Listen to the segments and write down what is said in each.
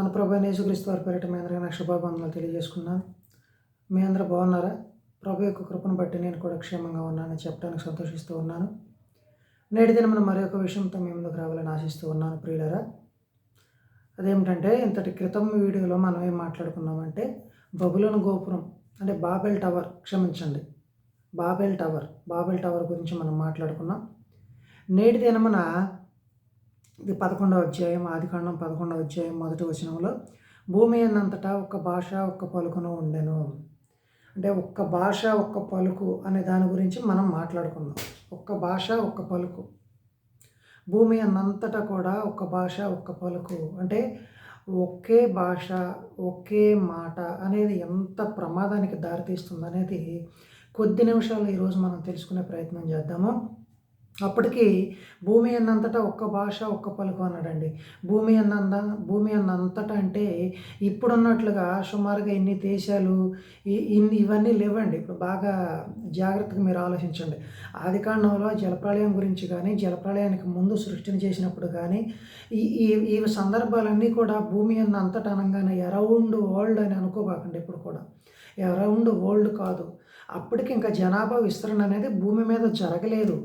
మన ప్రభు యేసుక్రీస్తు వారి పేరిట మీ అందరికీ నా శుభాబంధనలు తెలియజేసుకున్నాను. మీ అందరూ బాగున్నారా? ప్రభు యొక్క కృపను బట్టి నేను కూడా క్షేమంగా ఉన్నానని చెప్పడానికి సంతోషిస్తూ ఉన్నాను. నేటి దినమున మరి ఒక విషయంతో మీ ముందుకు రావాలని ఆశిస్తూ ఉన్నాను ప్రియులరా. అదేమిటంటే ఇంతటి క్రితం వీడియోలో మనం ఏం మాట్లాడుకున్నామంటే బబులను గోపురం అంటే బాబెల్ టవర్ క్షమించండి. బాబెల్ టవర్ బాబెల్ టవర్ గురించి మనం మాట్లాడుకున్నాం. నేటి దినమున ఇది పదకొండవ అధ్యాయం ఆదికాండం పదకొండవ అధ్యాయం మొదటి వచనంలో భూమి అన్నంతటా ఒక్క భాష ఒక్క పలుకును ఉండెను. అంటే ఒక్క భాష ఒక్క పలుకు అనే దాని గురించి మనం మాట్లాడుకుందాం. ఒక్క భాష ఒక్క పలుకు. భూమి అన్నంతటా కూడా ఒక్క భాష ఒక్క పలుకు. అంటే ఒకే భాష ఒకే మాట అనేది ఎంత ప్రమాదానికి దారితీస్తుంది అనేది కొద్ది నిమిషాలు ఈరోజు మనం తెలుసుకునే ప్రయత్నం చేద్దాము. అప్పటికి భూమి అన్నంతటా ఒక్క భాష ఒక్క పలుకు అన్నాడండి. భూమి అన్నంత భూమి అన్నంతటా అంటే ఇప్పుడున్నట్లుగా సుమారుగా ఇన్ని దేశాలు ఇన్ని ఇవన్నీ లేవండి. ఇప్పుడు బాగా జాగ్రత్తగా మీరు ఆలోచించండి. ఆది కాండంలో జలప్రళయం గురించి కానీ జలప్రళయానికి ముందు సృష్టిని చేసినప్పుడు కానీ ఈ ఈ ఈ సందర్భాలన్నీ కూడా భూమి అన్నంతటా అనగానే అరౌండ్ వరల్డ్ అని అనుకోబాకండి ఇప్పుడు కూడా. అరౌండ్ వరల్డ్ కాదు. అప్పటికి ఇంకా జనాభా విస్తరణ అనేది భూమి మీద జరగలేదు.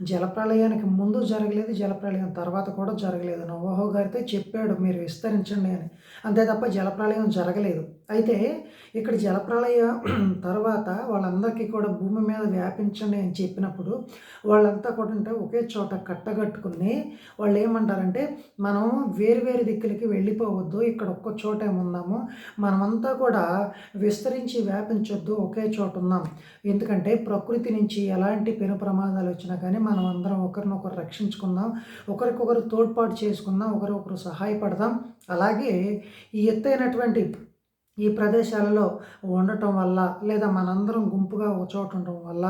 జలప్రళయానికి ముందు జరగలేదు జలప్రళయం తర్వాత కూడా జరగలేదు. నవహో గారితో చెప్పాడు మీరు విస్తరించండి అని. అంతే తప్ప జలప్రళయం జరగలేదు. అయితే ఇక్కడ జలప్రళయం తర్వాత వాళ్ళందరికీ కూడా భూమి మీద వ్యాపించండి అని చెప్పినప్పుడు వాళ్ళంతా కూడా అంటే ఒకే చోట కట్టగట్టుకుని వాళ్ళు ఏమంటారంటే మనం వేరు వేరు దిక్కులకి వెళ్ళిపోవద్దు ఇక్కడ ఒక్క చోట ఉన్నాము మనమంతా కూడా విస్తరించి వ్యాపించొద్దు ఒకే చోట ఉన్నాం. ఎందుకంటే ప్రకృతి నుంచి ఎలాంటి పెను ప్రమాదాలు వచ్చినా కానీ మనం అందరం ఒకరినొకరు రక్షించుకుందాం ఒకరికొకరు తోడ్పాటు చేసుకుందాం ఒకరొకరు సహాయపడదాం. అలాగే ఈ ఎత్తైనటువంటి ఈ ప్రదేశాలలో ఉండటం వల్ల లేదా మనందరం గుంపుగా ఒక చోట ఉండటం వల్ల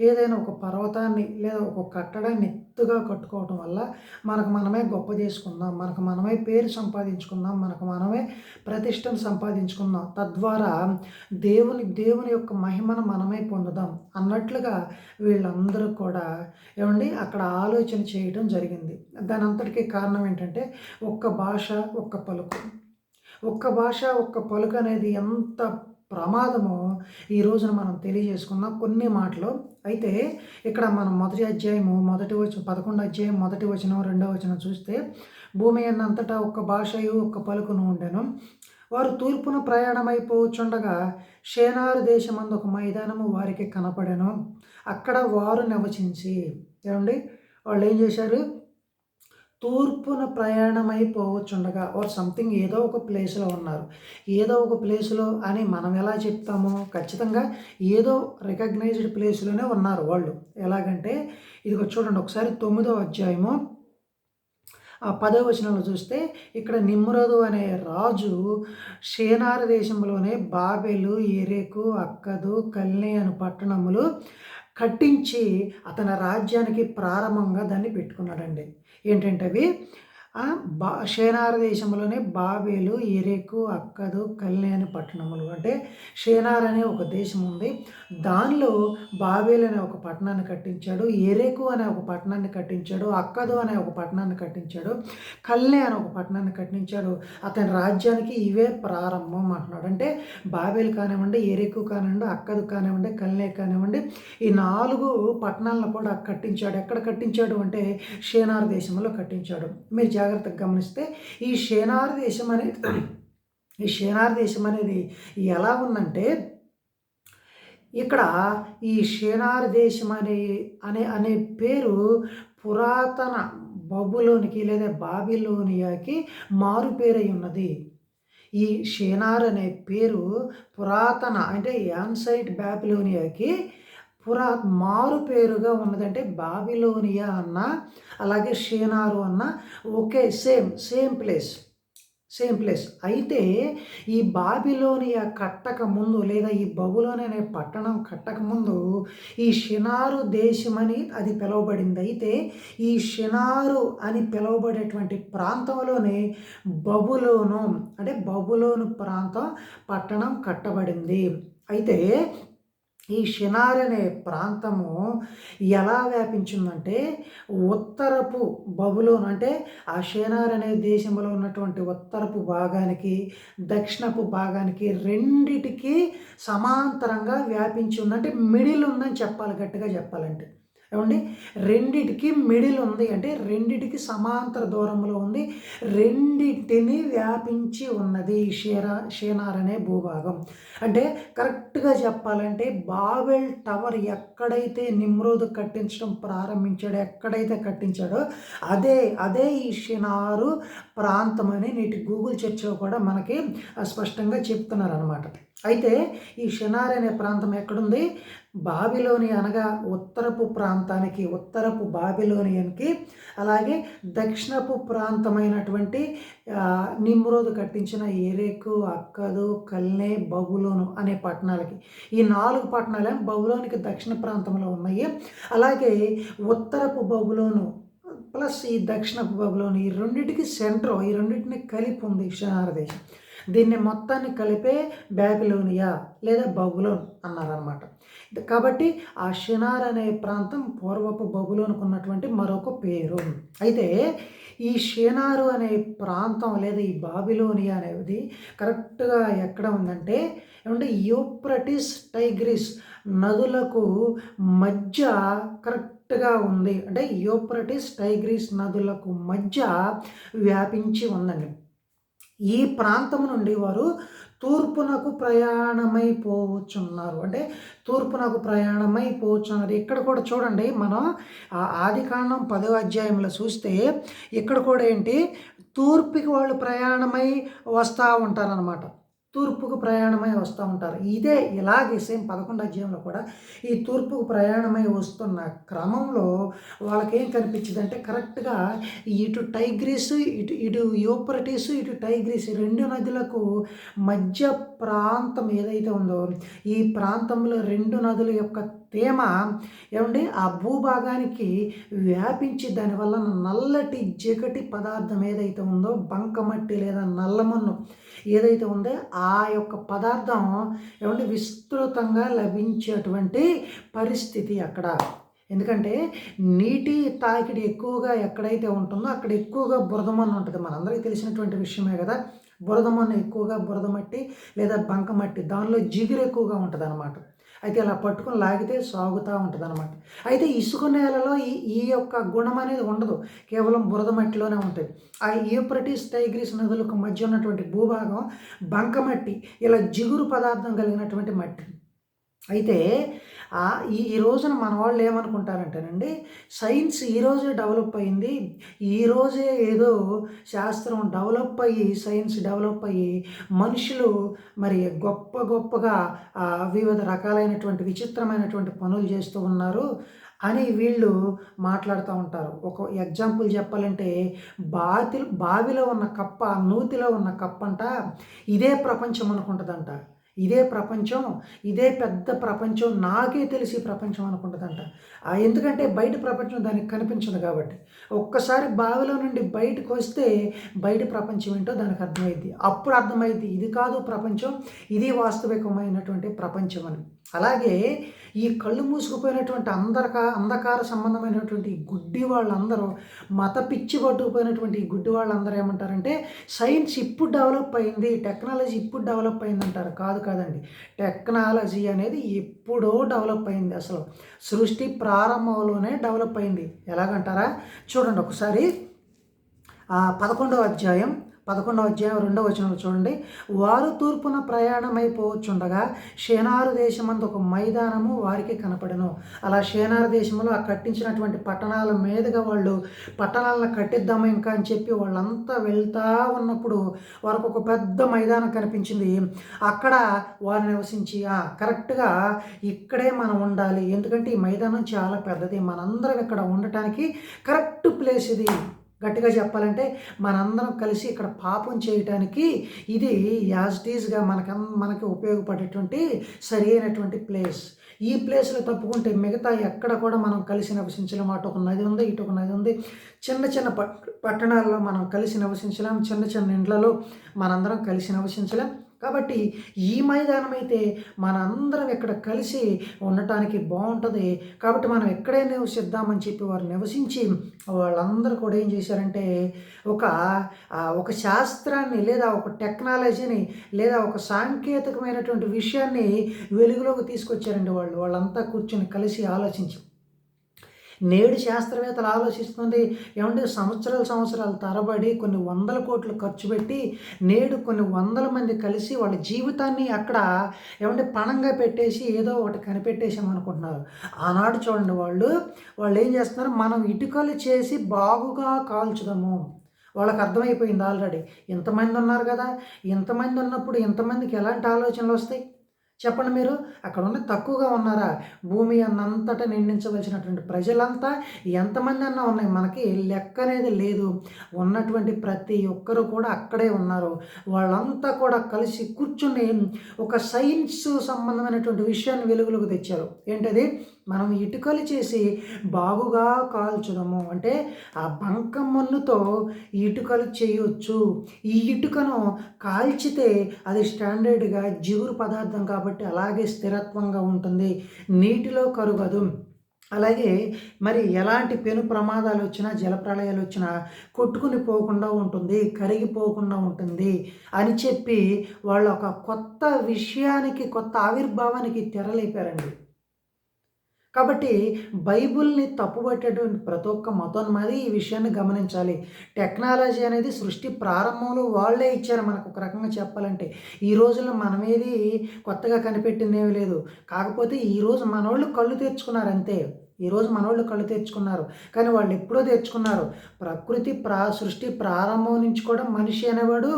ఏదైనా ఒక పర్వతాన్ని లేదా ఒక కట్టడాన్ని ఎత్తుగా కట్టుకోవటం వల్ల మనకు మనమే గొప్ప చేసుకుందాం మనకు మనమే పేరు సంపాదించుకుందాం మనకు మనమే ప్రతిష్టను సంపాదించుకుందాం. తద్వారా దేవుని దేవుని యొక్క మహిమను మనమే పొందుదాం అన్నట్లుగా వీళ్ళందరూ కూడా ఏమండి అక్కడ ఆలోచన చేయడం జరిగింది. దాని అంతటికీ కారణం ఏంటంటే ఒక్క భాష ఒక్క పలుకు. ఒక్క భాష ఒక్క పలుకు అనేది ఎంత ప్రమాదమో ఈ రోజున మనం తెలియజేసుకుందాం కొన్ని మాటలు. అయితే ఇక్కడ మనం మొదటి అధ్యాయము మొదటి వచ్చిన పదకొండు అధ్యాయం మొదటి వచనం రెండవ వచనం చూస్తే భూమి అన్నంతటా ఒక్క భాషయు ఒక్క పలుకును ఉండెను. వారు తూర్పున ప్రయాణమైపోచుండగా షేనారు దేశమందు ఒక మైదానము వారికి కనపడెను. అక్కడ వారు నివసించి ఏమండి? వాళ్ళు ఏం చేశారు? తూర్పున ప్రయాణమైపోవచ్చుండగా ఆర్ సంథింగ్ ఏదో ఒక ప్లేస్లో ఉన్నారు. ఏదో ఒక ప్లేస్లో అని మనం ఎలా చెప్తామో? ఖచ్చితంగా ఏదో రికగ్నైజ్డ్ ప్లేస్లోనే ఉన్నారు వాళ్ళు. ఎలాగంటే ఇది చూడండి ఒకసారి తొమ్మిదో అధ్యాయము ఆ పదో వచనంలో చూస్తే ఇక్కడ నిమ్రోదు అనే రాజు షేనార దేశంలోనే బాబెలు ఎరేకు అక్కదు కల్నే అను పట్టణములు కట్టించి అతని రాజ్యానికి ప్రారంభంగా దాన్ని పెట్టుకున్నాడండి. ఏంటంటే అవి బా షేనార దేశంలోనే బాబేలు ఎరెకు అక్కదు కల్నే అనే పట్టణములు. అంటే షేనార్ అనే ఒక దేశం ఉంది దానిలో బాబేలు అనే ఒక పట్టణాన్ని కట్టించాడు ఎరెకు అనే ఒక పట్టణాన్ని కట్టించాడు అక్కదు అనే ఒక పట్టణాన్ని కట్టించాడు కల్నే అనే ఒక పట్టణాన్ని కట్టించాడు. అతని రాజ్యానికి ఇవే ప్రారంభం అంటున్నాడు. అంటే బాబేలు కానివ్వండి ఎరెకు కానివ్వండి అక్కదు కానివ్వండి కల్నే కానివ్వండి ఈ నాలుగు పట్టణాలను కూడా కట్టించాడు. ఎక్కడ కట్టించాడు అంటే షేనార్ దేశంలో కట్టించాడు. మీరు జాగ్రత్తగా గమనిస్తే ఈ షేనార్ దేశం అనేది ఈ షేనార్ దేశం అనేది ఎలా ఉందంటే ఇక్కడ ఈ షేనార్ దేశం అనే అనే అనే పేరు పురాతన బబులోనికి లేదా బాబిలోనియాకి మారుపేరై ఉన్నది. ఈ షేనార్ అనే పేరు పురాతన అంటే యాన్సైట్ బాబిలోనియాకి పురా మారు పేరుగా ఉన్నదంటే బాబిలోనియా అన్న అలాగే షేనారు అన్న. Okay same same place same place. అయితే ఈ బాబిలోనియా కట్టక ముందు లేదా ఈ బబులోని అనే పట్టణం కట్టక ముందు ఈ షినారు దేశమని అది పిలువబడింది. అయితే ఈ షినారు అని పిలువబడేటువంటి ప్రాంతంలోనే బబులోను అంటే బబులోను ప్రాంతం పట్టణం కట్టబడింది. అయితే ఈ షినార్ అనే ప్రాంతము ఎలా వ్యాపించిందంటే ఉత్తరపు బబులోన్ అంటే ఆ షినార్ అనే దేశంలో ఉన్నటువంటి ఉత్తరపు భాగానికి దక్షిణపు భాగానికి రెండిటికి సమాంతరంగా వ్యాపించి ఉందంటే మిడిల్ ఉందని చెప్పాలి గట్టిగా చెప్పాలంటే. ఏమండి? రెండిటికి మిడిల్ ఉంది. అంటే రెండిటికి సమాంతర దూరంలో ఉంది. రెండింటిని వ్యాపించి ఉన్నది షేరా షేనార్ అనే భూభాగం. అంటే కరెక్ట్గా చెప్పాలంటే బావెల్ టవర్ ఎక్కడైతే నిమ్రోద్ కట్టించడం ప్రారంభించాడో ఎక్కడైతే కట్టించాడో అదే అదే ఈ షినారు ప్రాంతం అని నేటి గూగుల్ చర్చలో కూడా మనకి స్పష్టంగా చెప్తున్నారు అనమాట అయితే ఈ షినార్ అనే ప్రాంతం ఎక్కడుంది? బాబిలోని అనగా ఉత్తరపు ప్రాంతానికి ఉత్తరపు బాబిలోనియన్కి అలాగే దక్షిణపు ప్రాంతమైనటువంటి నిమ్రోదు కట్టించిన ఎరేకు అక్కదు కల్నే బబులోను అనే పట్టణాలకి. ఈ నాలుగు పట్టణాలే బబులోనికి దక్షిణ ప్రాంతంలో ఉన్నాయి. అలాగే ఉత్తరపు బబులోను ప్లస్ ఈ దక్షిణపు బబులోను ఈ రెండింటికి సెంటర్ ఈ రెండింటిని కలిపి ఉంది షనార దేశం. దీన్ని మొత్తాన్ని కలిపే బ్యాబిలోనియా లేదా బబులోన్ అన్నారనమాట కాబట్టి ఆ షినార్ అనే ప్రాంతం పూర్వపు బబులోనుకున్నటువంటి మరొక పేరు. అయితే ఈ షేనారు అనే ప్రాంతం లేదా ఈ బాబిలోనియా అనేది కరెక్ట్గా ఎక్కడ ఉందంటే ఏమంటే యూప్రటిస్ టైగ్రిస్ నదులకు మధ్య కరెక్ట్గా ఉంది. అంటే యూప్రటిస్ టైగ్రిస్ నదులకు మధ్య వ్యాపించి ఉందండి. ఈ ప్రాంతం నుండి వారు తూర్పునకు ప్రయాణమైపోవచ్చున్నారు అంటే తూర్పునకు ప్రయాణమైపోవచ్చున్నారు ఇక్కడ కూడా చూడండి మనం ఆది కాండం పదో అధ్యాయంలో చూస్తే ఇక్కడ కూడా ఏంటి? తూర్పుకి వాళ్ళు ప్రయాణమై వస్తూ ఉంటారనమాట తూర్పుకు ప్రయాణమై వస్తూ ఉంటారు. ఇదే ఇలాగే సేమ్ పదకొండు అధ్యాయంలో కూడా ఈ తూర్పుకు ప్రయాణమై వస్తున్న క్రమంలో వాళ్ళకేం కనిపించింది అంటే కరెక్ట్గా ఇటు టైగ్రీస్ ఇటు ఇటు యూపరటీస్ ఇటు టైగ్రీస్ రెండు నదులకు మధ్య ప్రాంతం ఏదైతే ఉందో ఈ ప్రాంతంలో రెండు నదుల యొక్క తేమ ఏమండి? ఆ భూభాగానికి వ్యాపించి దానివల్ల నల్లటి జగటి పదార్థం ఏదైతే ఉందో బంకమట్టి లేదా నల్లమన్ను ఏదైతే ఉందో ఆ యొక్క పదార్థం ఏమంటే విస్తృతంగా లభించేటువంటి పరిస్థితి అక్కడ. ఎందుకంటే నీటి తాకిడి ఎక్కువగా ఎక్కడైతే ఉంటుందో అక్కడ ఎక్కువగా బురదమన్ను ఉంటుంది. మనందరికీ తెలిసినటువంటి విషయమే కదా. బురదమన్ను ఎక్కువగా బురదమట్టి లేదా బంకమట్టి దానిలో జిగురు ఎక్కువగా ఉంటుంది అయితే ఇలా పట్టుకొని లాగితే సాగుతూ ఉంటుంది అనమాట అయితే ఇసుక నేలలో ఈ ఈ యొక్క గుణం అనేది ఉండదు. కేవలం బురద మట్టిలోనే ఉంటుంది. ఆ యూప్రటిస్ టైగ్రిస్ నదులకు మధ్య ఉన్నటువంటి భూభాగం బంకమట్టి ఇలా జిగురు పదార్థం కలిగినటువంటి మట్టి. అయితే ఈ ఈ రోజున మన వాళ్ళు ఏమనుకుంటారంటేనండి సైన్స్ ఈరోజే డెవలప్ అయింది ఈరోజే ఏదో శాస్త్రం డెవలప్ అయ్యి సైన్స్ డెవలప్ అయ్యి మనుషులు మరి గొప్ప గొప్పగా వివిధ రకాలైనటువంటి విచిత్రమైనటువంటి పనులు చేస్తూ ఉన్నారు అని వీళ్ళు మాట్లాడుతూ ఉంటారు. ఒక ఎగ్జాంపుల్ చెప్పాలంటే బాతి బావిలో ఉన్న కప్ప నూతిలో ఉన్న కప్ప అంట ఇదే ప్రపంచం అనుకుంటుందంట. ఇదే ప్రపంచం ఇదే పెద్ద ప్రపంచం నాకే తెలిసి ప్రపంచం అనుకుంటుందంట. ఎందుకంటే బయట ప్రపంచం దానికి కనిపించదు కాబట్టి. ఒక్కసారి బావిలో నుండి బయటకు వస్తే బయట ప్రపంచం ఏంటో దానికి అర్థమైంది అప్పుడు అర్థమైంది ఇది కాదు ప్రపంచం ఇది వాస్తవికమైనటువంటి ప్రపంచం అని. అలాగే ఈ కళ్ళు మూసుకుపోయినటువంటి అందరక అంధకార సంబంధమైనటువంటి గుడ్డి వాళ్ళందరూ మత పిచ్చి పట్టుకుపోయినటువంటి ఈ గుడ్డి వాళ్ళందరూ ఏమంటారంటే సైన్స్ ఇప్పుడు డెవలప్ అయింది టెక్నాలజీ ఇప్పుడు డెవలప్ అయింది అంటారు కాదు కాదండి. టెక్నాలజీ అనేది ఎప్పుడో డెవలప్ అయింది అసలు. సృష్టి ప్రారంభంలోనే డెవలప్ అయింది. ఎలాగంటారా? చూడండి ఒకసారి. పదకొండవ అధ్యాయం పదకొండవ అధ్యాయం రెండవ వచనంలో చూడండి. వారు తూర్పున ప్రయాణమైపోవచ్చుండగా షేనారు దేశమందు ఒక మైదానము వారికి కనపడను. అలా షేనారు దేశంలో ఆ కట్టించినటువంటి పట్టణాల మీదుగా వాళ్ళు పట్టణాలను కట్టిద్దాము ఇంకా అని చెప్పి వాళ్ళంతా వెళ్తా ఉన్నప్పుడు వారికి ఒక పెద్ద మైదానం కనిపించింది. అక్కడ వారు నివసించి కరెక్ట్గా ఇక్కడే మనం ఉండాలి. ఎందుకంటే ఈ మైదానం చాలా పెద్దది. మనందరం ఇక్కడ ఉండటానికి కరెక్ట్ ప్లేస్ ఇది. గట్టిగా చెప్పాలంటే మనందరం కలిసి ఇక్కడ పాపం చేయటానికి ఇది యాజ్ టీజ్గా మనక మనకి ఉపయోగపడేటువంటి సరి అయినటువంటి ప్లేస్. ఈ ప్లేస్లో తప్పుకుంటే మిగతా ఎక్కడ కూడా మనం కలిసి నివసించలేం. అటు ఒక నది ఉంది ఇటు ఒక నది ఉంది. చిన్న చిన్న పట్టణాల్లో మనం కలిసి నివసించలేం. చిన్న చిన్న ఇండ్లలో మనందరం కలిసి నివసించలేం. కాబట్టి ఈ మైదానం అయితే మనందరం ఇక్కడ కలిసి ఉండటానికి బాగుంటుంది కాబట్టి మనం ఎక్కడే నివసిద్దామని చెప్పి వారు నివసించి వాళ్ళందరూ కూడా ఏం చేశారంటే ఒక ఒక శాస్త్రాన్ని లేదా ఒక టెక్నాలజీని లేదా ఒక సాంకేతికమైనటువంటి విషయాన్ని వెలుగులోకి తీసుకొచ్చారండి వాళ్ళు. వాళ్ళంతా కూర్చొని కలిసి ఆలోచించి. నేడు శాస్త్రవేత్తలు ఆలోచిస్తుంది ఏమంటే సంవత్సరాల సంవత్సరాలు తరబడి కొన్ని వందల కోట్లు ఖర్చు పెట్టి నేడు కొన్ని వందల మంది కలిసి వాళ్ళ జీవితాన్ని అక్కడ ఏమంటే పణంగా పెట్టేసి ఏదో ఒకటి కనిపెట్టేసాం అనుకుంటున్నారు. ఆనాడు చూడండి వాళ్ళు వాళ్ళు ఏం చేస్తున్నారు? మనం ఇటుకలు చేసి బాగుగా కాల్చుదాము. వాళ్ళకి అర్థమైపోయింది ఆల్రెడీ ఇంతమంది ఉన్నారు కదా. ఇంతమంది ఉన్నప్పుడు ఇంతమందికి ఎలాంటి ఆలోచనలు వస్తాయి? చెప్పండి మీరు అక్కడ ఉన్న తక్కువగా ఉన్నారా? భూమి అన్నంతటా నిండించవలసినటువంటి ప్రజలంతా ఎంతమంది అన్నా ఉన్నాయి. మనకి లెక్క అనేది లేదు. ఉన్నటువంటి ప్రతి ఒక్కరు కూడా అక్కడే ఉన్నారు. వాళ్ళంతా కూడా కలిసి కూర్చుని ఒక సైన్స్ సంబంధమైనటువంటి విషయాన్ని వెలుగులోకి తెచ్చారు. ఏంటది? మనం ఇటుకలు చేసి బాగుగా కాల్చడము అంటే ఆ బంకమన్నుతో ఇటుకలు చేయొచ్చు. ఈ ఇటుకను కాల్చితే అది స్టాండర్డ్గా జిగురు పదార్థం కాబట్టి అలాగే స్థిరత్వంగా ఉంటుంది. నీటిలో కరుగదు. అలాగే మరి ఎలాంటి పెను ప్రమాదాలు వచ్చినా జలప్రళయాలు వచ్చినా కొట్టుకుని పోకుండా ఉంటుంది కరిగిపోకుండా ఉంటుంది అని చెప్పి వాళ్ళు ఒక కొత్త విషయానికి కొత్త ఆవిర్భావానికి తెరలేపారండి. కాబట్టి బైబుల్ని తప్పుపట్టేటువంటి ప్రతి ఒక్క మతోన్మాది ఈ విషయాన్ని గమనించాలి. టెక్నాలజీ అనేది సృష్టి ప్రారంభంలో వాళ్ళే ఇచ్చారు మనకు ఒక రకంగా చెప్పాలంటే. ఈ రోజుల్లో మనమేది కొత్తగా కనిపెట్టిందేమీ లేదు. కాకపోతే ఈరోజు మనోళ్ళు కళ్ళు తెచ్చుకున్నారు అంతే ఈరోజు మనోళ్ళు కళ్ళు తెచ్చుకున్నారు. కానీ వాళ్ళు ఎప్పుడో తెచ్చుకున్నారు. ప్రకృతి ప్రా సృష్టి ప్రారంభం నుంచి కూడా మనిషి అనేవాడు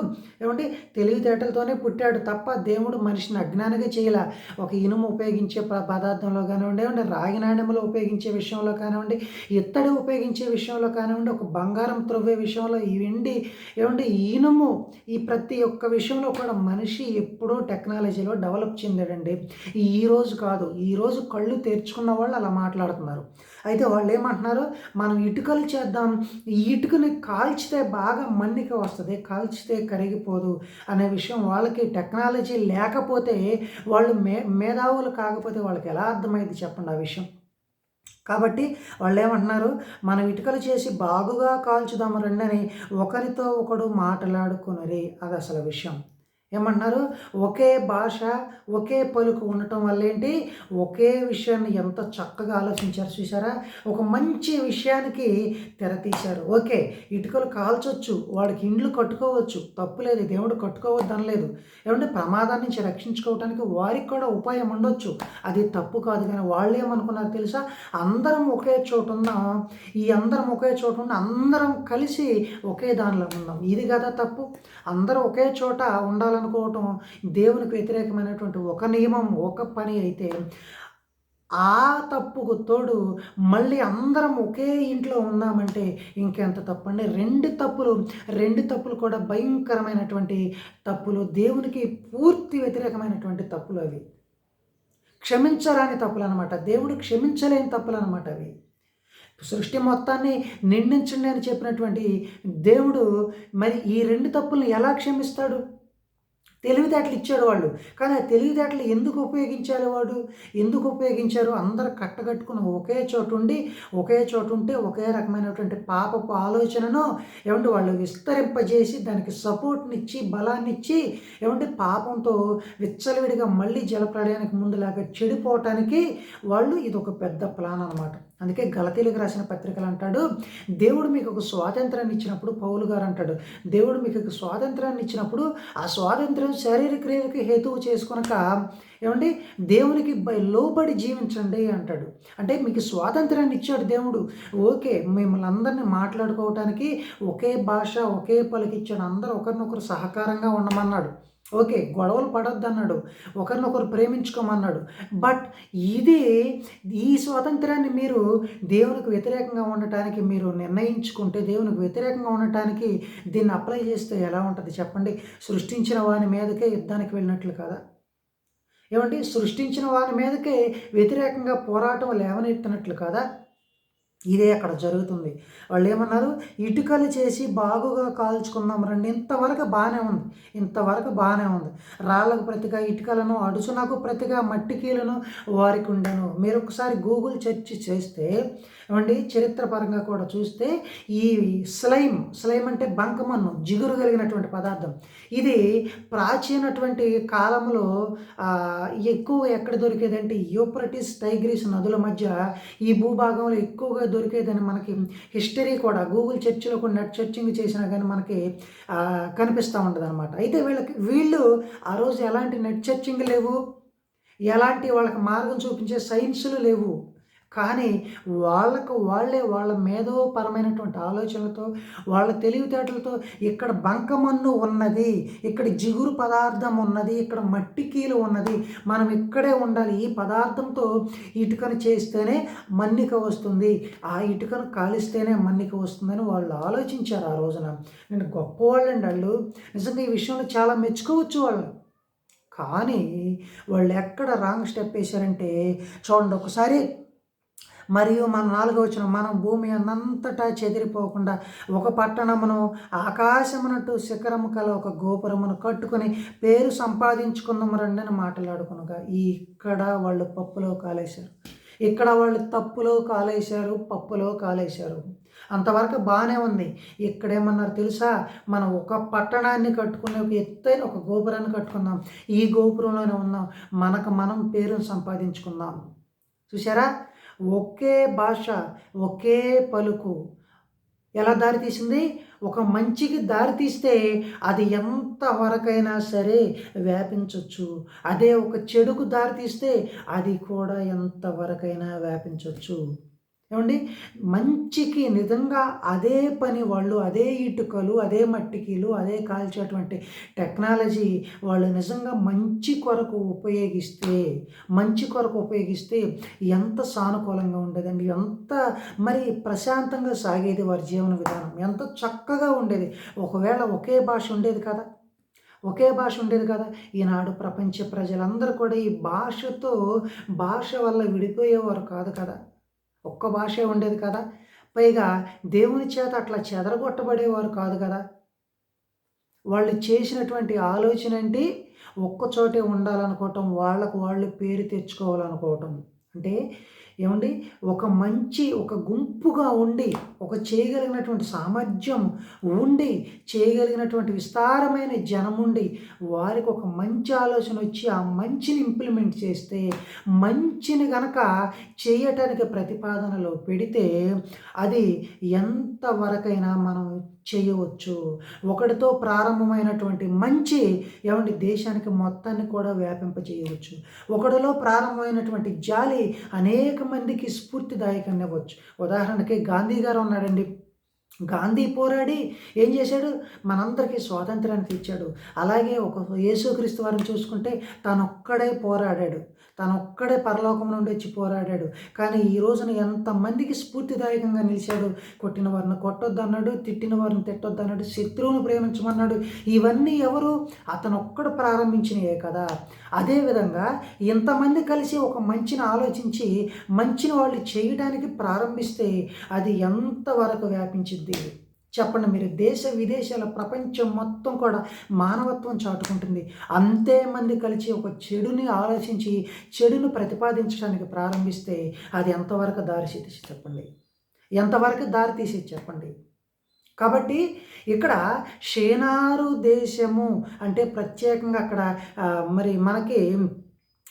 ఏమంటే తెలివితేటలతోనే పుట్టాడు తప్ప దేవుడు మనిషిని అజ్ఞానిగా చేయలే. ఒక ఇనుము ఉపయోగించే పదార్థంలో కానివ్వండి ఏమంటే రాగి నాణ్యములు ఉపయోగించే విషయంలో కానివ్వండి ఇత్తడి ఉపయోగించే విషయంలో కానివ్వండి ఒక బంగారం త్రవ్వే విషయంలో ఈ వెండి ఏమంటే ఇనుము ఈ ప్రతి ఒక్క విషయంలో కూడా మనిషి ఎప్పుడో టెక్నాలజీలో డెవలప్ చెందాడండి. ఈ రోజు కాదు ఈరోజు కళ్ళు తెరుచుకున్న వాళ్ళు అలా మాట్లాడుతున్నారు. అంటున్నారు అయితే వాళ్ళు ఏమంటున్నారు మనం ఇటుకలు చేద్దాం. ఈ ఇటుకని కాల్చితే బాగా మన్నిక వస్తుంది కాల్చితే కరిగిపోదు అనే విషయం వాళ్ళకి టెక్నాలజీ లేకపోతే వాళ్ళు మే మేధావులు కాకపోతే వాళ్ళకి ఎలా అర్థమైంది చెప్పండి ఆ విషయం? కాబట్టి వాళ్ళు ఏమంటున్నారు మనం ఇటుకలు చేసి బాగుగా కాల్చుదాము రండి అని ఒకరితో ఒకడు మాట్లాడుకున్నది అది అసలు విషయం. ఏమంటున్నారు ఒకే భాష ఒకే పలుకు ఉండటం వల్ల ఏంటి? ఒకే విషయాన్ని ఎంత చక్కగా ఆలోచించారు చూసారా ఒక మంచి విషయానికి తెర తీశారు. ఓకే ఇటుకలు కాల్చొచ్చు వాడికి ఇండ్లు కట్టుకోవచ్చు తప్పులేదు దేవుడు కట్టుకోవద్దు అనలేదు. ఏమంటే ప్రమాదం నుంచి రక్షించుకోవడానికి వారికి కూడా ఉపాయం ఉండొచ్చు. అది తప్పు కాదు కానీ వాళ్ళు ఏమనుకున్నారు తెలుసా? అందరం ఒకే చోటు ఉన్నాం ఈ అందరం ఒకే చోటు ఉన్న అందరం కలిసి ఒకే దానిలో ఉన్నాం. ఇది కదా తప్పు. అందరూ ఒకే చోట ఉండాలి చేయాలనుకోవటం దేవునికి వ్యతిరేకమైనటువంటి ఒక నియమం ఒక పని అయితే ఆ తప్పుకు తోడు మళ్ళీ అందరం ఒకే ఇంట్లో ఉన్నామంటే ఇంకెంత తప్పండి? రెండు తప్పులు రెండు తప్పులు కూడా భయంకరమైనటువంటి తప్పులు దేవునికి పూర్తి వ్యతిరేకమైనటువంటి తప్పులు అవి. క్షమించరాని తప్పులు అనమాట దేవుడు క్షమించలేని తప్పులు అనమాట అవి. సృష్టి మొత్తాన్ని నిండించండి అని చెప్పినటువంటి దేవుడు మరి ఈ రెండు తప్పులను ఎలా క్షమిస్తాడు? తెలివితేటలు ఇచ్చాడు వాళ్ళు. కానీ ఆ తెలివితేటలు ఎందుకు ఉపయోగించారు వాడు? ఎందుకు ఉపయోగించారు? అందరు కట్టగట్టుకుని ఒకే చోటు ఉండి ఒకే చోటు ఉంటే ఒకే రకమైనటువంటి పాపపు ఆలోచనను ఏమంటే వాళ్ళు విస్తరింపజేసి దానికి సపోర్ట్నిచ్చి బలాన్నిచ్చి ఏమంటే పాపంతో విచ్చలవిడిగా మళ్ళీ జలప్రళయానికి ముందులాగా చెడిపోవటానికి వాళ్ళు ఇది ఒక పెద్ద ప్లాన్ అనమాట అందుకే గలతీలకు రాసిన పత్రికలు అంటాడు దేవుడు మీకు ఒక స్వాతంత్రాన్ని ఇచ్చినప్పుడు పౌలు గారు అంటాడు దేవుడు మీకు ఒక స్వాతంత్రాన్ని ఇచ్చినప్పుడు ఆ స్వాతంత్రం శారీరక హేతువు చేసుకునక ఏమండి? దేవునికి లోబడి జీవించండి అంటాడు. అంటే మీకు స్వాతంత్రాన్ని ఇచ్చాడు దేవుడు. ఓకే మిమ్మల్ని అందరినీ మాట్లాడుకోవటానికి ఒకే భాష ఒకే పలికిచ్చాడు. అందరూ ఒకరినొకరు సహకారంగా ఉండమన్నాడు. ఓకే గొడవలు పడొద్దు అన్నాడు ఒకరినొకరు ప్రేమించుకోమన్నాడు. బట్ ఇది ఈ స్వాతంత్రాన్ని మీరు దేవునికి వ్యతిరేకంగా ఉండటానికి మీరు నిర్ణయించుకుంటే దేవునికి వ్యతిరేకంగా ఉండటానికి దీన్ని అప్లై చేస్తే ఎలా ఉంటుంది చెప్పండి? సృష్టించిన వాని మీదకే యుద్ధానికి వెళ్ళినట్లు కదా? ఏమంటే సృష్టించిన వాని మీదకే వ్యతిరేకంగా పోరాటం లేవనెత్తినట్లు కదా? ఇదే అక్కడ జరుగుతుంది. వాళ్ళు ఏమన్నారు ఇటుకలు చేసి బాగుగా కాల్చుకుందాం రండి. ఇంతవరకు బాగానే ఉంది. ఇంతవరకు బాగానే ఉంది. రాళ్ళకు ప్రతిగా ఇటుకలను అడుచునకు ప్రతిగా మట్టికీలను వారికి ఉండను. మీరు ఒకసారి గూగుల్ సెర్చ్ చేస్తే ఏమండి? చరిత్రపరంగా కూడా చూస్తే ఈ స్లైమ్ స్లైమ్ అంటే బంకమన్ను జిగురు కలిగినటువంటి పదార్థం. ఇది ప్రాచీనటువంటి కాలంలో ఎక్కువ ఎక్కడ దొరికేదంటే యూప్రటిస్ టైగ్రీస్ నదుల మధ్య ఈ భూభాగంలో ఎక్కువగా దొరికేదని మనకి హిస్టరీ కూడా గూగుల్ చర్చిలో కూడా నెట్ సెర్చింగ్ చేసినా కానీ మనకి కనిపిస్తూ ఉంటుంది అనమాట అయితే వీళ్ళకి వీళ్ళు ఆ రోజు ఎలాంటి నెట్ సెర్చింగ్ లేవు? ఎలాంటి వాళ్ళకి మార్గం చూపించే సైన్సులు లేవు? కానీ వాళ్ళకు వాళ్ళే వాళ్ళ మేధోపరమైనటువంటి ఆలోచనలతో వాళ్ళ తెలివితేటలతో ఇక్కడ బంకమన్ను ఉన్నది ఇక్కడ జిగురు పదార్థం ఉన్నది ఇక్కడ మట్టి కీలు ఉన్నది మనం ఇక్కడే ఉండాలి. ఈ పదార్థంతో ఇటుకను చేస్తేనే మన్నిక వస్తుంది. ఆ ఇటుకను కాలిస్తేనే మన్నిక వస్తుందని వాళ్ళు ఆలోచించారు ఆ రోజున. నేను గొప్పవాళ్ళండి వాళ్ళు నిజంగా ఈ విషయంలో చాలా మెచ్చుకోవచ్చు వాళ్ళు. కానీ వాళ్ళు ఎక్కడ రాంగ్ స్టెప్ వేశారంటే చూడండి ఒకసారి మరియు మన నాలుగో వచ్చిన మనం భూమి అన్నంతటా చెదిరిపోకుండా ఒక పట్టణమును ఆకాశమునట్టు శిఖరము కల ఒక గోపురమును కట్టుకొని పేరు సంపాదించుకుందాము రండి అని మాట్లాడుకునగా. ఇక్కడ వాళ్ళు పప్పులో కాలేశారు. ఇక్కడ వాళ్ళు తప్పులో కాలేశారు పప్పులో కాలేశారు. అంతవరకు బాగానే ఉంది. ఇక్కడేమన్నారు తెలుసా? మనం ఒక పట్టణాన్ని కట్టుకునే ఒక ఎత్తైన ఒక గోపురాన్ని కట్టుకుందాం. ఈ గోపురంలోనే ఉన్నాం. మనకు మనం పేరును సంపాదించుకుందాం. చూసారా ఒకే భాష ఒకే పలుకు. ఎలా దారితీసింది ఒక మంచికి దారితీస్తే అది ఎంతవరకైనా సరే వ్యాపించవచ్చు అదే ఒక చెడుకు దారితీస్తే అది కూడా ఎంతవరకైనా వ్యాపించవచ్చు ఏమండి? మంచికి నిజంగా అదే పని వాళ్ళు అదే ఇటుకలు అదే మట్టికీలు అదే కాల్చేటువంటి టెక్నాలజీ వాళ్ళు నిజంగా మంచి కొరకు ఉపయోగిస్తే మంచి కొరకు ఉపయోగిస్తే ఎంత సానుకూలంగా ఉండేదండి. ఎంత మరి ప్రశాంతంగా సాగేది వారి జీవన విధానం. ఎంత చక్కగా ఉండేది. ఒకవేళ ఒకే భాష ఉండేది కదా. ఒకే భాష ఉండేది కదా. ఈనాడు ప్రపంచ ప్రజలందరూ కూడా ఈ భాషతో భాష వల్ల విడిపోయేవారు కాదు కదా. ఒక్క భాషే ఉండేది కదా. పైగా దేవుని చేత అట్లా చెదరగొట్టబడేవారు కాదు కదా. వాళ్ళు చేసినటువంటి ఆలోచన అంటే ఒక్కచోటే ఉండాలనుకోవటం వాళ్ళకు వాళ్ళు పేరు తెచ్చుకోవాలనుకోవటం. అంటే ఏమండి? ఒక మంచి ఒక గుంపుగా ఉండి ఒక చేయగలిగినటువంటి సామర్థ్యం ఉండి చేయగలిగినటువంటి విస్తారమైన జనం ఉండి వారికి ఒక మంచి ఆలోచన వచ్చి ఆ మంచిని ఇంప్లిమెంట్ చేస్తే మంచిని గనక చేయటానికి ప్రతిపాదనలో పెడితే అది ఎంతవరకైనా మనం చేయవచ్చు. ఒకటితో ప్రారంభమైనటువంటి మంచి ఏమండి దేశానికి మొత్తాన్ని కూడా వ్యాపింపజేయవచ్చు. ఒకటిలో ప్రారంభమైనటువంటి జాలి అనేక మందికి స్ఫూర్తిదాయకంగా అవ్వచ్చు. ఉదాహరణకి గాంధీ గారు ఉన్నాడండి. గాంధీ పోరాడి ఏం చేశాడు? మనందరికీ స్వాతంత్రాన్ని తెచ్చాడు. అలాగే ఒక యేసుక్రీస్తు వారిని చూసుకుంటే తనొక్కడే పోరాడాడు. తను ఒక్కడే పరలోకం నుండి వచ్చి పోరాడాడు. కానీ ఈ రోజున ఎంతమందికి స్ఫూర్తిదాయకంగా నిలిచాడు? కొట్టిన వారిని కొట్టొద్దన్నాడు తిట్టిన వారిని తిట్టొద్దన్నాడు శత్రువును ప్రేమించమన్నాడు. ఇవన్నీ ఎవరు? అతను ఒక్కడు ప్రారంభించినవే కదా అదేవిధంగా ఇంతమంది కలిసి ఒక మంచిని ఆలోచించి మంచిని వాళ్ళు చేయడానికి ప్రారంభిస్తే అది ఎంతవరకు వ్యాపించింది చెప్పండి మీరు దేశ విదేశాల ప్రపంచం మొత్తం కూడా మానవత్వం చాటుకుంటుంది. అంతే మంది కలిసి ఒక చెడుని ఆలోచించి చెడును ప్రతిపాదించడానికి ప్రారంభిస్తే అది ఎంతవరకు దారి తీసి చెప్పండి. ఎంతవరకు దారి తీసి చెప్పండి. కాబట్టి ఇక్కడ షేనారు దేశము అంటే ప్రత్యేకంగా అక్కడ మరి మనకి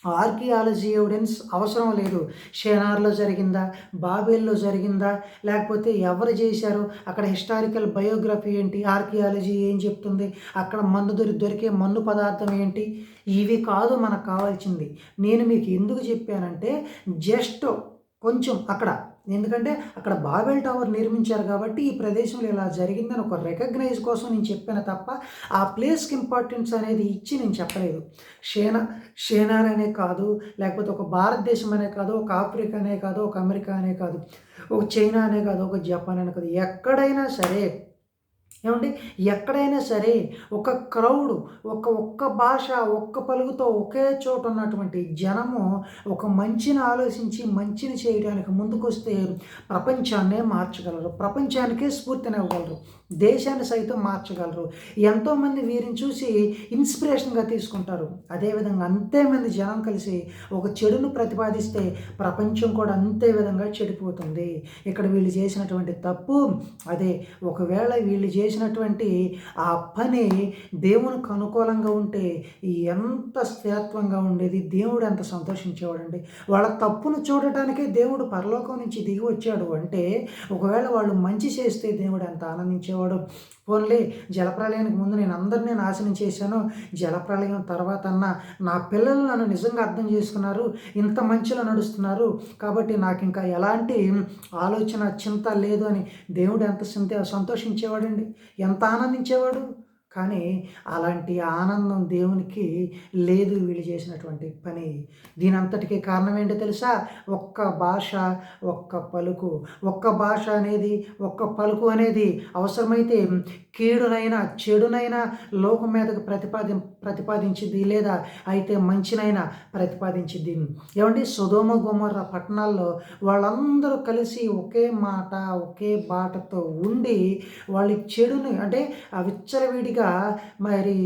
ఆర్కియాలజీ ఎవిడెన్స్ అవసరం లేదు. షేనార్లో జరిగిందా? బాబేల్లో జరిగిందా? లేకపోతే ఎవరు చేశారు? అక్కడ హిస్టారికల్ బయోగ్రఫీ ఏంటి? ఆర్కియాలజీ ఏం చెప్తుంది? అక్కడ మన్ను దొరి దొరికే మన్ను పదార్థం ఏంటి? ఇవి కాదు మనకు కావాల్సింది. నేను మీకు ఎందుకు చెప్పానంటే జస్ట్ కొంచెం అక్కడ ఎందుకంటే అక్కడ బాబెల్ టవర్ నిర్మించారు కాబట్టి ఈ ప్రదేశంలో ఇలా జరిగిందని ఒక రికగ్నైజ్ కోసం నేను చెప్పాను తప్ప ఆ ప్లేస్కి ఇంపార్టెన్స్ అనేది ఇచ్చి నేను చెప్పలేదు. షేనా షేనార్ అనే కాదు లేకపోతే ఒక భారతదేశం అనే కాదు ఒక ఆఫ్రికా అనే కాదు ఒక అమెరికా అనే కాదు ఒక చైనా అనే కాదు ఒక జపాన్ అనే కాదు. ఎక్కడైనా సరే ఏమండి? ఎక్కడైనా సరే ఒక క్రౌడ్ ఒక ఒక్క భాష ఒక్క పలుకుతో ఒకే చోట ఉన్నటువంటి జనము ఒక మంచిని ఆలోచించి మంచిని చేయడానికి ముందుకొస్తే ప్రపంచాన్నే మార్చగలరు. ప్రపంచానికే స్ఫూర్తినివ్వగలరు దేశాన్ని సైతం మార్చగలరు. ఎంతోమంది వీరిని చూసి ఇన్స్పిరేషన్గా తీసుకుంటారు. అదేవిధంగా అంతేమంది జనం కలిసి ఒక చెడును ప్రతిపాదిస్తే ప్రపంచం కూడా అంతే విధంగా చెడిపోతుంది. ఇక్కడ వీళ్ళు చేసినటువంటి తప్పు అదే. ఒకవేళ వీళ్ళు చేసినటువంటి ఆ పని దేవునికి అనుకూలంగా ఉంటే ఎంత స్థిరత్వంగా ఉండేది. దేవుడు ఎంత సంతోషించేవాడండి. వాళ్ళ తప్పును చూడటానికే దేవుడు పరలోకం నుంచి దిగి వచ్చాడు అంటే ఒకవేళ వాళ్ళు మంచి చేస్తే దేవుడు ఎంత ఆనందించేవాడు? పోన్లే జలప్రలయానికి ముందు నేను అందరినీ నాశనం చేశాను. జలప్రలయం తర్వాత అన్న నా పిల్లలు నన్ను నిజంగా అర్థం చేసుకున్నారు. ఇంత మంచిలో నడుస్తున్నారు. కాబట్టి నాకు ఇంకా ఎలాంటి ఆలోచన చింత లేదు అని దేవుడు ఎంత సంతోషించేవాడండి? ఎంత ఆనందించేవాడు? కానీ అలాంటి ఆనందం దేవునికి లేదు వీళ్ళు చేసినటువంటి పని. దీని అంతటికీ కారణం ఏంటో తెలుసా? ఒక్క భాష ఒక్క పలుకు. ఒక్క భాష అనేది ఒక్క పలుకు అనేది అవసరమైతే కీడునైనా చెడునైనా లోకం మీదకు ప్రతిపాది ప్రతిపాదించింది లేదా అయితే మంచినైనా ప్రతిపాదించింది. ఏమండి? సుధోమ గుమర్ర పట్టణాల్లో వాళ్ళందరూ కలిసి ఒకే మాట ఒకే బాటతో ఉండి వాళ్ళ చెడుని అంటే ఆ విచ్చలవిడిగా మరి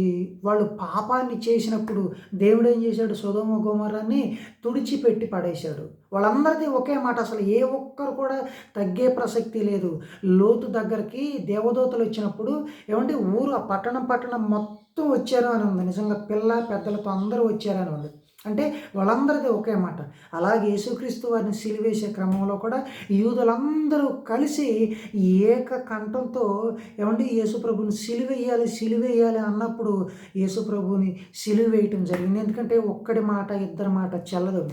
వాళ్ళు పాపాన్ని చేసినప్పుడు దేవుడు ఏం చేశాడు? సుధోమ గుమర్రాన్ని తుడిచిపెట్టి పడేశాడు. వాళ్ళందరిది ఒకే మాట. అసలు ఏ ఒక్కరు కూడా తగ్గే ప్రసక్తి లేదు. లోతు దగ్గరికి దేవదూతలు వచ్చినప్పుడు ఏమంటే ఊరు ఆ పట్టణం పట్టణం మొత్తం వచ్చారు అని ఉంది. నిజంగా పిల్ల పెద్దలతో అందరూ వచ్చారని ఉంది. అంటే వాళ్ళందరిది ఒకే మాట. అలాగే యేసుక్రీస్తు వారిని సిలివేసే క్రమంలో కూడా యూదులందరూ కలిసి ఏక కంఠంతో ఏమంటే యేసుప్రభుని సిలివేయాలి సిలివేయాలి అన్నప్పుడు యేసుప్రభుని సిలివేయటం జరిగింది. ఎందుకంటే ఒక్కడి మాట ఇద్దరి మాట చెల్లదు.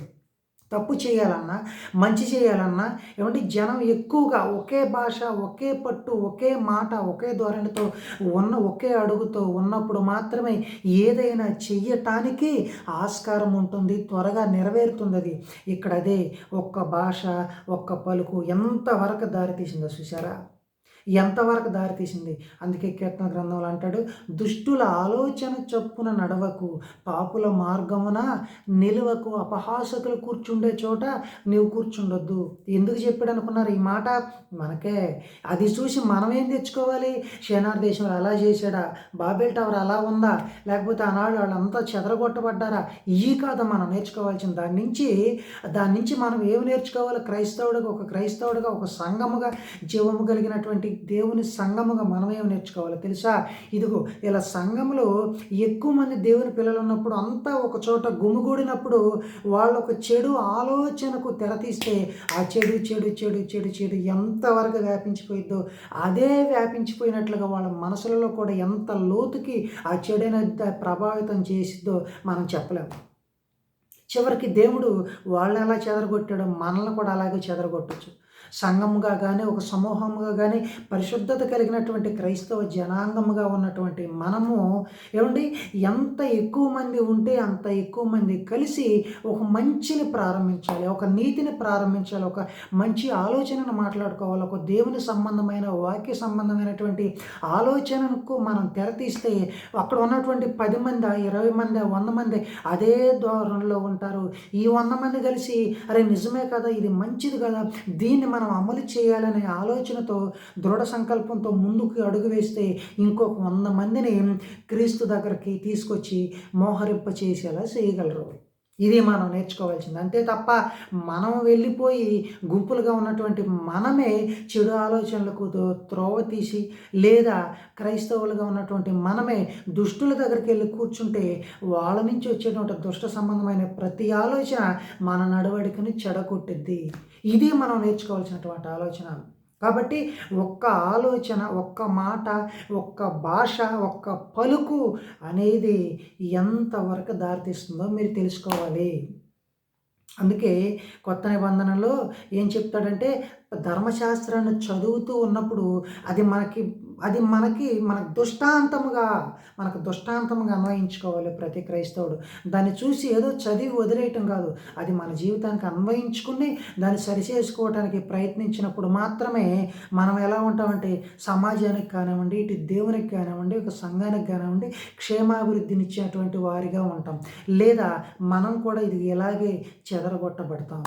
తప్పు చేయాలన్నా మంచి చేయాలన్నా ఏమంటే జనం ఎక్కువగా ఒకే భాష ఒకే పట్టు ఒకే మాట ఒకే ధోరణితో ఉన్న ఒకే అడుగుతో ఉన్నప్పుడు మాత్రమే ఏదైనా చెయ్యటానికి ఆస్కారం ఉంటుంది త్వరగా నెరవేరుతుంది అది ఇక్కడ అదే ఒక్క భాష ఒక్క పలుకు ఎంతవరకు దారితీసిందో చూసారా ఎంతవరకు దారితీసింది అందుకే కీర్తన గ్రంథంలో అంటాడు దుష్టుల ఆలోచన చొప్పున నడవకు పాపుల మార్గమున నిలువకు అపహాసకులు కూర్చుండే చోట నీవు కూర్చుండొద్దు. ఎందుకు చెప్పాడు అనుకున్నారు ఈ మాట? మనకే. అది చూసి మనం ఏం తెచ్చుకోవాలి? షేనార్ దేశంలో అలా చేశాడా? బాబేల్ టవర్ అలా ఉందా? లేకపోతే ఆనాడు వాళ్ళంతా చెదరగొట్టబడ్డారా? ఈ కాదు మనం నేర్చుకోవాల్సిన దాని నుంచి దాని నుంచి మనం ఏమి నేర్చుకోవాలి? క్రైస్తవుడిగా ఒక క్రైస్తవుడిగా ఒక సంఘముగా జీవము కలిగినటువంటి దేవుని సంఘముగా మనమేమి నేర్చుకోవాలి తెలుసా? ఇదిగో ఇలా సంఘంలో ఎక్కువ మంది దేవుని పిల్లలు ఉన్నప్పుడు అంతా ఒక చోట గుమిగూడినప్పుడు వాళ్ళు ఒక చెడు ఆలోచనకు తెరతీస్తే ఆ చెడు చెడు చెడు చెడు చెడు ఎంతవరకు వ్యాపించిపోయిద్దో అదే వ్యాపించిపోయినట్లుగా వాళ్ళ మనసులలో కూడా ఎంత లోతుకి ఆ చెడైన ప్రభావితం చేసిద్దో మనం చెప్పలేము చివరికి దేవుడు వాళ్ళని ఎలా చెదరగొట్టాడో మనల్ని కూడా అలాగే చెదరగొట్టచ్చు. సంఘముగా కానీ ఒక సమూహముగా కానీ పరిశుద్ధత కలిగినటువంటి క్రైస్తవ జనాంగముగా ఉన్నటువంటి మనము ఏమండి? ఎంత ఎక్కువ మంది ఉంటే అంత ఎక్కువ మంది కలిసి ఒక మంచిని ప్రారంభించాలి ఒక నీతిని ప్రారంభించాలి ఒక మంచి ఆలోచనను మాట్లాడుకోవాలి ఒక దేవుని సంబంధమైన వాక్య సంబంధమైనటువంటి ఆలోచనకు మనం తెరతీస్తే అక్కడ ఉన్నటువంటి పది మంది ఇరవై మంది వంద మంది అదే ధోరణిలో ఉంటారు. ఈ వంద మంది కలిసి అరే నిజమే కదా ఇది మంచిది కదా దీన్ని మనం అమలు చేయాలనే ఆలోచనతో దృఢ సంకల్పంతో ముందుకు అడుగు వేస్తే ఇంకొక వంద మందిని క్రీస్తు దగ్గరికి తీసుకొచ్చి మోహరింప చేసేలా చేయగలరు. ఇది మనం నేర్చుకోవాల్సింది. అంతే తప్ప మనం వెళ్ళిపోయి గుంపులుగా ఉన్నటువంటి మనమే చెడు ఆలోచనలకు త్రోవ తీసి లేదా క్రైస్తవులుగా ఉన్నటువంటి మనమే దుష్టుల దగ్గరికి వెళ్ళి కూర్చుంటే వాళ్ళ నుంచి వచ్చేటువంటి దుష్ట సంబంధమైన ప్రతి ఆలోచన మన నడవడికని చెడగొట్టిద్ది. ఇది మనం నేర్చుకోవాల్సినటువంటి ఆలోచన. కాబట్టి ఒక్క ఆలోచన ఒక్క మాట ఒక్క భాష ఒక్క పలుకు అనేది ఎంతవరకు దారితీస్తుందో మీరు తెలుసుకోవాలి. అందుకే కొత్త నిబంధనలో ఏం చెప్తాడంటే ధర్మశాస్త్రాన్ని చదువుతూ ఉన్నప్పుడు అది మనకి అది మనకి మనకు దుష్టాంతముగా మనకు దుష్టాంతముగా అన్వయించుకోవాలి ప్రతి క్రైస్తవుడు. దాన్ని చూసి ఏదో చదివి వదిలేయటం కాదు. అది మన జీవితానికి అన్వయించుకుని దాన్ని సరిచేసుకోవటానికి ప్రయత్నించినప్పుడు మాత్రమే మనం ఎలా ఉంటామంటే సమాజానికి కానివ్వండి ఇటు దేవునికి కానివ్వండి ఒక సంఘానికి కానివ్వండి క్షేమాభివృద్ధినిచ్చేటువంటి వారిగా ఉంటాం. లేదా మనం కూడా ఇది ఇలాగే చెదరగొట్టబడతాం.